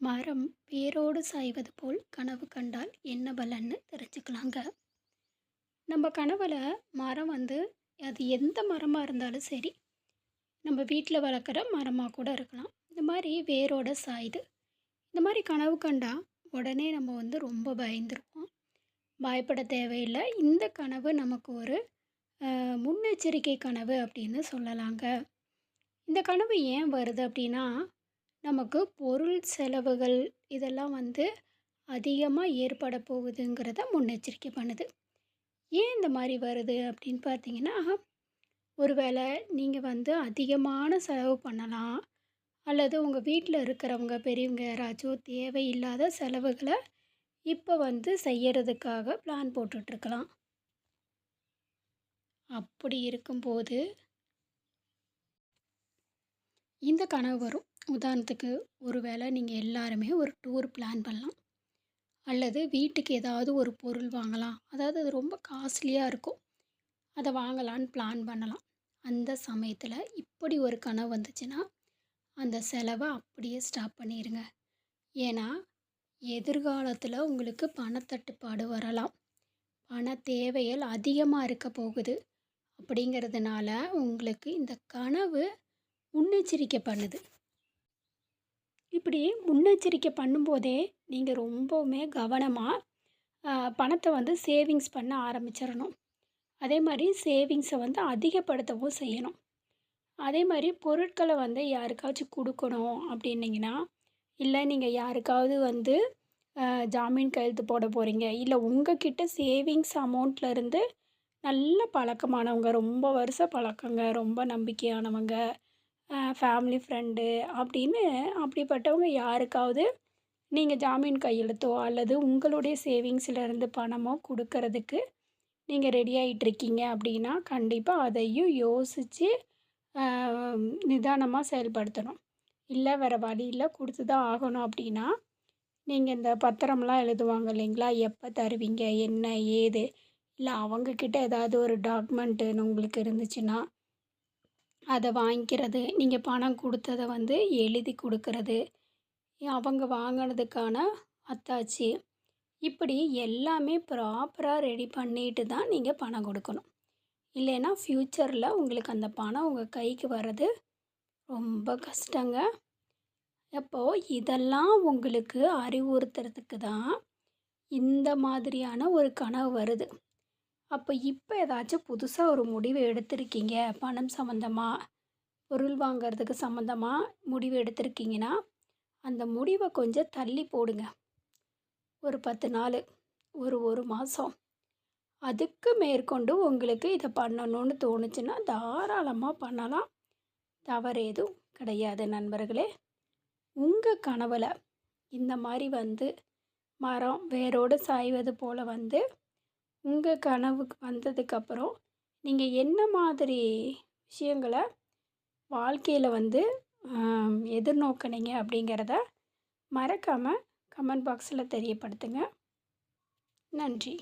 மரம் வேரோடு சாய்வது போல் கனவு கண்டால் என்ன பலன்னு தெரிஞ்சுக்கலாங்க. நம்ம கனவில் மரம் வந்து அது எந்த மரமாக இருந்தாலும் சரி நம்ம வீட்டில் வளர்க்குற மரமாக கூட இருக்கலாம். இந்த மாதிரி வேரோட சாயுது இந்த மாதிரி கனவு கண்டா உடனே நம்ம வந்து ரொம்ப பயந்துருப்போம். பயப்பட தேவையில்லை. இந்த கனவு நமக்கு ஒரு முன்னெச்சரிக்கை கனவு அப்படின்னு சொல்லலாங்க. இந்த கனவு ஏன் வருது அப்படின்னா நமக்கு பொருள் செலவுகள் இதெல்லாம் வந்து அதிகமாக ஏற்பட போகுதுங்கிறத முன்னெச்சரிக்கை பண்ணுது. ஏன் இந்த மாதிரி வருது அப்படின்னு பார்த்தீங்கன்னா ஒருவேளை நீங்கள் வந்து அதிகமான செலவு பண்ணலாம் அல்லது உங்கள் வீட்டில் இருக்கிறவங்க பெரியவங்க யாராச்சும் தேவையில்லாத செலவுகளை இப்போ வந்து செய்யறதுக்காக பிளான் போட்டுட்ருக்கலாம். அப்படி இருக்கும்போது இந்த கனவு வரும். உதாரணத்துக்கு ஒருவேளை நீங்கள் எல்லாருமே ஒரு டூர் பிளான் பண்ணலாம். அல்லது வீட்டுக்கு ஏதாவது ஒரு பொருள் வாங்கலாம். அதாவது அது ரொம்ப காஸ்ட்லியாக இருக்கும். அதை வாங்கலான்னு பிளான் பண்ணலாம். அந்த சமயத்தில் இப்படி ஒரு கனவு வந்துச்சுன்னா அந்த செலவை அப்படியே ஸ்டாப் பண்ணிடுங்க ஏன்னா எதிர்காலத்தில் உங்களுக்கு பணத்தட்டுப்பாடு வரலாம். பண தேவைகள் அதிகமாக இருக்க போகுது. அப்படிங்கிறதுனால உங்களுக்கு இந்த கனவு முன்னெச்சரிக்கை பண்ணுது. இப்படி முன்னெச்சரிக்கை பண்ணும்போதே நீங்கள் ரொம்பவுமே கவனமாக பணத்தை வந்து சேவிங்ஸ் பண்ண ஆரம்பிச்சிடணும் அதே மாதிரி சேவிங்ஸை வந்து அதிகப்படுத்தவும் செய்யணும். அதே மாதிரி பொருட்களை வந்து யாருக்காச்சும் கொடுக்கணும் அப்படின்னீங்கன்னா இல்லை நீங்கள் யாருக்காவது வந்து ஜாமீன் கையெழுத்து போட போகிறீங்க இல்லை உங்ககிட்ட சேவிங்ஸ் அமௌண்ட்லேருந்து இருந்து நல்ல பழக்கமானவங்க ரொம்ப வருஷ பழக்கங்க ரொம்ப நம்பிக்கையானவங்க ஃபேமிலி ஃப்ரெண்டு அப்படின்னு அப்படிப்பட்டவங்க யாருக்காவது நீங்கள் ஜாமீன் கையெழுத்தோ அல்லது உங்களுடைய சேவிங்ஸில் இருந்து பணமோ கொடுக்கறதுக்கு நீங்கள் ரெடி ஆகிட்டுருக்கீங்க அப்படின்னா கண்டிப்பாக அதையும் யோசித்து நிதானமாக செயல்படுத்தணும். இல்லை வேறு வழியில் கொடுத்து தான் ஆகணும் அப்படின்னா நீங்கள் இந்த பத்திரம்லாம் எழுதுவாங்க இல்லைங்களா? எப்போ தருவீங்க? என்ன? ஏது? இல்லை அவங்கக்கிட்ட ஏதாவது ஒரு டாக்குமெண்ட்டுன்னு உங்களுக்கு இருந்துச்சுன்னா அதை வாங்கிக்கிறது நீங்கள் பணம் கொடுத்ததை வந்து எழுதி கொடுக்கறது அவங்க வாங்கினதுக்கான அத்தாச்சி. இப்படி எல்லாமே ப்ராப்பராக ரெடி பண்ணிட்டு தான் நீங்கள் பணம் கொடுக்கணும். இல்லைன்னா ஃப்யூச்சரில் உங்களுக்கு அந்த பணம் உங்கள் கைக்கு வர்றது ரொம்ப கஷ்டங்க. அப்போது இதெல்லாம் உங்களுக்கு அறிவுறுத்துறதுக்கு தான் இந்த மாதிரியான ஒரு கனவு வருது. அப்போ இப்போ ஏதாச்சும் புதுசாக ஒரு முடிவு எடுத்திருக்கீங்க? பணம் சம்மந்தமாக பொருள் வாங்கிறதுக்கு சம்மந்தமாக முடிவு எடுத்திருக்கீங்கன்னா அந்த முடிவை கொஞ்சம் தள்ளி போடுங்க. ஒரு பத்து நாள் ஒரு ஒரு மாதம் அதுக்கு மேற்கொண்டு உங்களுக்கு இதை பண்ணணும்னு தோணுச்சுன்னா தாராளமாக பண்ணலாம். தவறு எதுவும் கிடையாது நண்பர்களே. உங்கள் கனவில் இந்த மாதிரி வந்து மரம் வேரோடு சாய்வது போல் வந்து உங்கள் கனவுக்கு வந்ததுக்கப்புறம் நீங்கள் என்ன மாதிரி விஷயங்களை வாழ்க்கையில் வந்து எதிர்நோக்கினீங்க அப்படிங்கிறத மறக்காமல் கமெண்ட் பாக்ஸில் தெரியப்படுத்துங்க. நன்றி.